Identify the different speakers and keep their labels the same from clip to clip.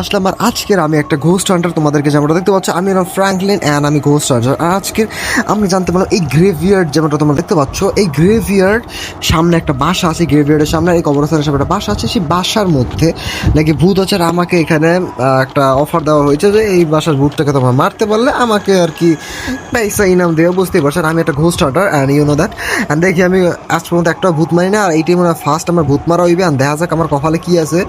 Speaker 1: আসলাম আর আজকের আমি একটা ঘোস্ট হান্টার তোমাদেরকে যেমনটা দেখতে পাচ্ছ, আমি হলাম ফ্র্যাঙ্কলিন অ্যান্ড আমি ঘোস্ট হান্টার আর আজকের আমি জানতে পারলাম এই গ্রেভিয়ার্ড যেমনটা তোমরা দেখতে পাচ্ছ, এই গ্রেভিয়ার্ড সামনে একটা বাসা আছে গ্রেভিয়ার্ডের সামনে এই কবরস্থানের সামনে একটা বাসা আছে, সেই বাসার মধ্যে নাকি ভূত আছে আর আমাকে এখানে একটা অফার দেওয়া হয়েছে যে এই বাসার ভূতটাকে তোমরা মারতে পারলে আমাকে আর কি পয়সা, ইনাম দেওয়া বুঝতেই পারছ। আর আমি একটা ghost hunter and you know that and দেখি আমি আজ পর্যন্ত একটা ভূত মারি না, আর এইটাই মনে ফার্স্ট আমার ভূত মারা হইবে আর দেখা যাক আমার কপালে কী আছে।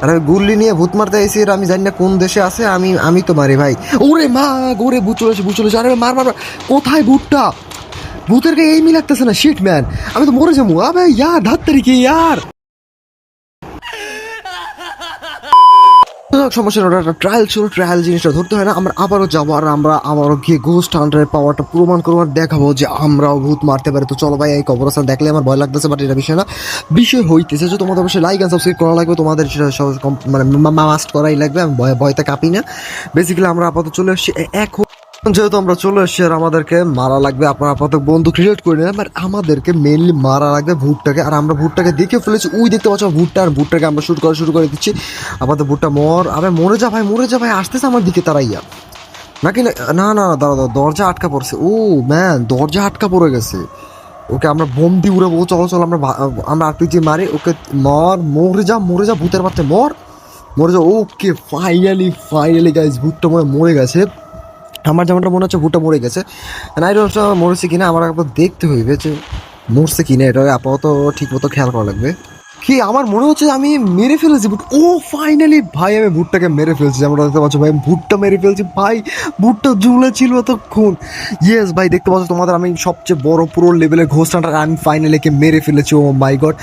Speaker 1: আর আমি গুল্লি নিয়ে ভূত মারতে আইসি আর আমি জানি না কোন দেশে আছে, আমি আমি তো মারি ভাই। ওরে মা, গোরে, ভূত চলেছে ভূত চলে আরে মার মার। কোথায় ভূতটা? ভূতের গায়ে এই লাগতেছে না শিট ম্যান আমি তো মরে যাব। আবে, ইয়ার ধার কি, ইয়ার যাক, সমস্যা ওটা একটা ট্রায়াল ছিল ট্রায়াল জিনিসটা ধরতে হয় না। আমরা আবারও যাব আর আমরা আবারও গিয়ে গোস্ট হান্টারের পাওয়ারটা প্রমাণ করব আর দেখাবো যে আমরাও ভূত মারতে পারি। তো চলো ভাই, এই কবরস্থান দেখলে আমার ভয় লাগতেছে বাট এটা বিষয় না। বিষয় হইতেছে যে তোমাদের অবশ্যই লাইক অ্যান্ড সাবস্ক্রাইব করা লাগবে, তোমাদের সেটা মানে মাস্ট করাই লাগবে, আমি ভয় ভয়তে কাঁপি না। বেসিক্যালি আমরা আপাতত চলে আসছি। এখন যেহেতু আমরা চলে এসেছি আর আমাদেরকে মারা লাগবে, আপনারা আপাতত বন্ধু ক্রিয়েট করে নেন বাট আমাদেরকে মেনলি মারা লাগবে ভুটটাকে আর আমরা ভুটটাকে দেখে ফেলেছি, ওই দেখতে পাচ্ছ ভুটটা আর ভুটটাকে আমরা শুট করা শুরু করে দিচ্ছি। আপাতত ভুটটা মর আবে মরে যা ভাই, মরে যা ভাই, আসতেছে আমার দিকে তারাইয়া নাকি না না না দাঁড়া দরজা আটকা পড়ছে। ও ম্যান দরজা আটকা পড়ে গেছে। ওকে আমরা বোম দিয়ে উড়াবো চলো চলো, আমরা আমরা আরপিজি মারি, ওকে মর, মরে যা মরে যা, ভূতের পাতে মর। মরে যা, ওকে ফাইনালি ফাইনালি গাইজ ভূতটা মনে মরে গেছে। আমার যেমনটা মনে হচ্ছে ভুট্টা মরে গেছে। নাই মরেছে কিনা, আমার একবার দেখতে হইবে যে মরছে কিনা, এটা আপাতত ঠিক মতো খেয়াল করা লাগবে। কি, আমার মনে হচ্ছে আমি মেরে ফেলেছি ভুট ও ফাইনালি ভাই, আমি ভুট্টাকে মেরে ফেলছি, যেমন দেখতে পাচ্ছ, ভাই ভুট্টা মেরে ফেলছি, ভাই ভুট্টা ঝুলে ছিল এতক্ষণ। ইয়েস ভাই, দেখতে পাচ্ছ তোমাদের, আমি সবচেয়ে বড় পুরো লেভেলের ঘোষণাটা আমি ফাইনালি কে মেরে ফেলেছি ও মাই গড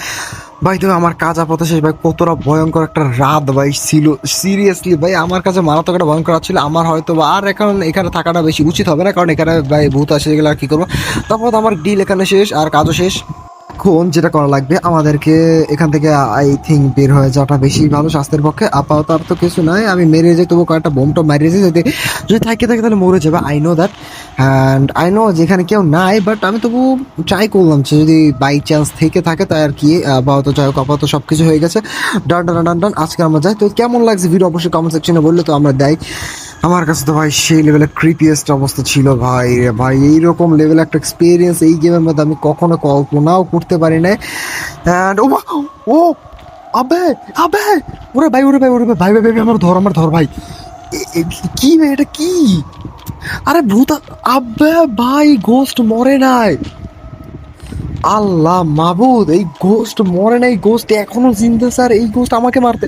Speaker 1: ভাই, তুমি আমার কাজ আপাতত শেষ। ভাই, কতটা ভয়ঙ্কর একটা রাত ভাই, ছিল। সিরিয়াসলি ভাই, আমার কাছে মারাত্মক একটা ভয়ঙ্কর রাত ছিল। আমার হয়তো বা আর এখন এখানে থাকাটা বেশি উচিত হবে না, কারণ এখানে ভাই ভূত আসে গেলে আর কী করব? তারপর আমার ডিল এখানে শেষ, আর কাজও শেষ। এখন যেটা করা লাগবে, আমাদেরকে এখান থেকে আই থিঙ্ক বের হয়ে যাওয়াটা বেশি ভালো স্বাস্থ্যের পক্ষে। আপাতত আর তো কিছু নাই, আমি মেরে যাই তবু কয়েকটা বোমটা মারিয়ে যাই যদি যদি থাকে থাকে তাহলে মরে যাবে I know that and I know যেখানে কেউ নাই বাট আমি তবু ট্রাই করলাম যে যদি বাই চান্স থেকে থাকে, তাই আর কি, আপাতত যাই হোক, আপাতত সব কিছু হয়ে গেছে। ডান ডান ডান ডান আজকে আমরা যাই। তো কেমন লাগছে ভিডিও অবশ্যই কমেন্ট সেকশনে বললে তো আমরা দেয় আমার কাছে তো ভাই সেই লেভেলের ক্রিপিয়েস্ট অবস্থা ছিল ভাই। ভাই, এইরকম লেভেল একটা এক্সপিরিয়েন্স এই গেমের মধ্যে আমি কখনো কল্পনাও করতে পারি না অ্যান্ড ও ও, আবে আবে, ওরে ভাই ওরে ভাই ওরে ভাই ভাই ভাই আমার ধর আমার ধর ভাই। কি ভাই, এটা কি? আরে ভূত, আবে ভাই গোস্ট মরে নাই। আল্লাহ মাবুদ, এই গোস্ট মরে নাই গোস্ট এখনও জিন্দা স্যার, এই গোস্ট আমাকে মারতে।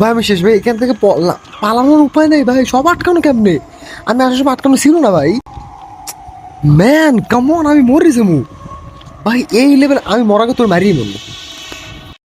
Speaker 1: ভাই, আমি শেষ, ভাই, এখান থেকে পলা- পালানোর উপায় নেই, ভাই, সব আটকানো কেমনে? আমি আসলে সব আটকানো ছিল না, ভাই। ম্যান কামন আমি মরে যাব। ভাই, এই লেভেল আমি মরাকে তোর মারিয়ে মরবো